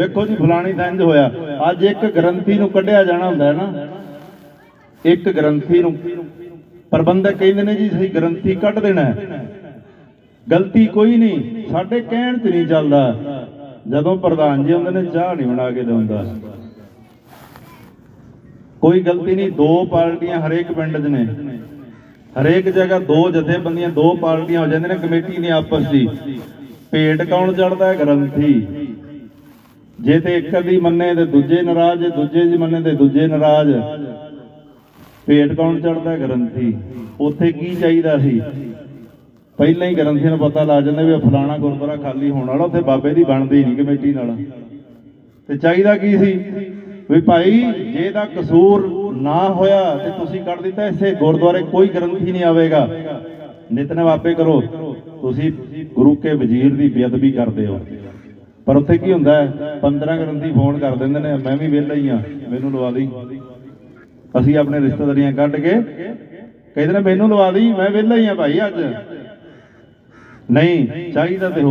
ਵੇਖੋ ਜੀ, ਫਲਾਣੀ ਤਾਂ ਇੰਜ ਹੋਇਆ। ਅੱਜ ਇੱਕ ਗ੍ਰੰਥੀ ਨੂੰ ਕੱਢਿਆ ਜਾਣਾ ਹੁੰਦਾ ਹੈ ਨਾ। ਇੱਕ ਗ੍ਰੰਥੀ ਨੂੰ। ਪ੍ਰਬੰਧਕ ਕਹਿੰਦੇ ਨੇ ਜੀ, ਅਸੀਂ ਗ੍ਰੰਥੀ ਕੱਢ ਦੇਣਾ ਹੈ। ਗਲਤੀ ਕੋਈ ਨਹੀਂ, ਸਾਡੇ ਕਹਿਣ 'ਚ ਨਹੀਂ ਚੱਲਦਾ। ਜਦੋਂ ਪ੍ਰਧਾਨ ਜੀ ਹੁੰਦੇ ਨੇ, ਚਾਹ ਨਹੀਂ ਬਣਾ ਕੇ ਦਿੰਦਾ। ਕੋਈ ਗਲਤੀ ਨਹੀਂ, ਦੋ ਪਾਰਟੀਆਂ ਹਰੇਕ ਪਿੰਡ 'ਚ ਨੇ। ਹਰੇਕ ਜਗ੍ਹਾ ਦੋ ਜਥੇਬੰਦੀਆਂ, ਦੋ ਪਾਰਟੀਆਂ ਹੋ ਜਾਂਦੀਆਂ ਨੇ, ਕਮੇਟੀ ਨੇ ਆਪਸ ਦੀ ਭੇਟ ਕੌਣ ਚੜਦਾ ਹੈ? ਗ੍ਰੰਥੀ। ਜੇ ਤੇ ਇੱਕ ਦੀ ਮੰਨੇ ਤੇ ਦੂਜੇ ਨਾਰਾਜ਼ ਜੇ ਦੂਜੇ ਦੀ ਮੰਨੇ ਤੇ ਦੂਜੇ ਨਾਰਾਜ਼। ਭੇਟ ਕੌਣ ਚੜਦਾ ਹੈ ਗ੍ਰੰਥੀ? ਉੱਥੇ ਕੀ ਚਾਹੀਦਾ ਸੀ? ਪਹਿਲਾਂ ਹੀ ਗ੍ਰੰਥੀਆਂ ਨੂੰ ਪਤਾ ਲੱਗ ਜਾਂਦਾ ਵੀ ਫਲਾਣਾ ਗੁਰਦੁਆਰਾ ਖਾਲੀ ਹੋਣ ਵਾਲਾ, ਉੱਥੇ ਬਾਬੇ ਦੀ ਬਣਦੀ ਨਹੀਂ ਕਮੇਟੀ ਨਾਲ। ਤੇ ਚਾਹੀਦਾ ਕੀ ਸੀ? ਵੀ ਭਾਈ, ਜੇ ਦਾ ਕਸੂਰ ਨਾ ਹੋਇਆ ਤੇ ਤੁਸੀਂ ਕੱਢ ਦਿੱਤਾ, ਇਸੇ ਗੁਰਦੁਆਰੇ ਕੋਈ ਗ੍ਰੰਥੀ ਨਹੀਂ ਆਵੇਗਾ। ਨਿਤਨੇਮ ਆਪੇ ਕਰੋ। ਤੁਸੀਂ ਗੁਰੂ ਕੇ ਵਜ਼ੀਰ ਦੀ ਬੇਅਦਬੀ ਕਰਦੇ ਹੋ। ਪਰ ਉੱਥੇ ਕੀ ਹੁੰਦਾ ਹੈ? 15 ਗ੍ਰੰਥੀ ਫੋਨ ਕਰ ਦਿੰਦੇ ਨੇ, ਮੈਂ ਵੀ ਵਿਹਲਾ ਹੀ ਆ ਮੈਨੂੰ ਲਵਾ ਲਈ ਅਸੀਂ ਆਪਣੇ ਰਿਸ਼ਤੇਦਾਰੀਆਂ ਕੱਢ ਕੇ ਕਹਿੰਦੇ ਨੇ, ਮੈਨੂੰ ਲਵਾ ਦੀ ਮੈਂ ਵਿਹਲਾ ਹੀ ਆ ਭਾਈ ਅੱਜ। ਨਹੀਂ, ਚਾਹੀਦਾ ਤੇ ਹੋਰ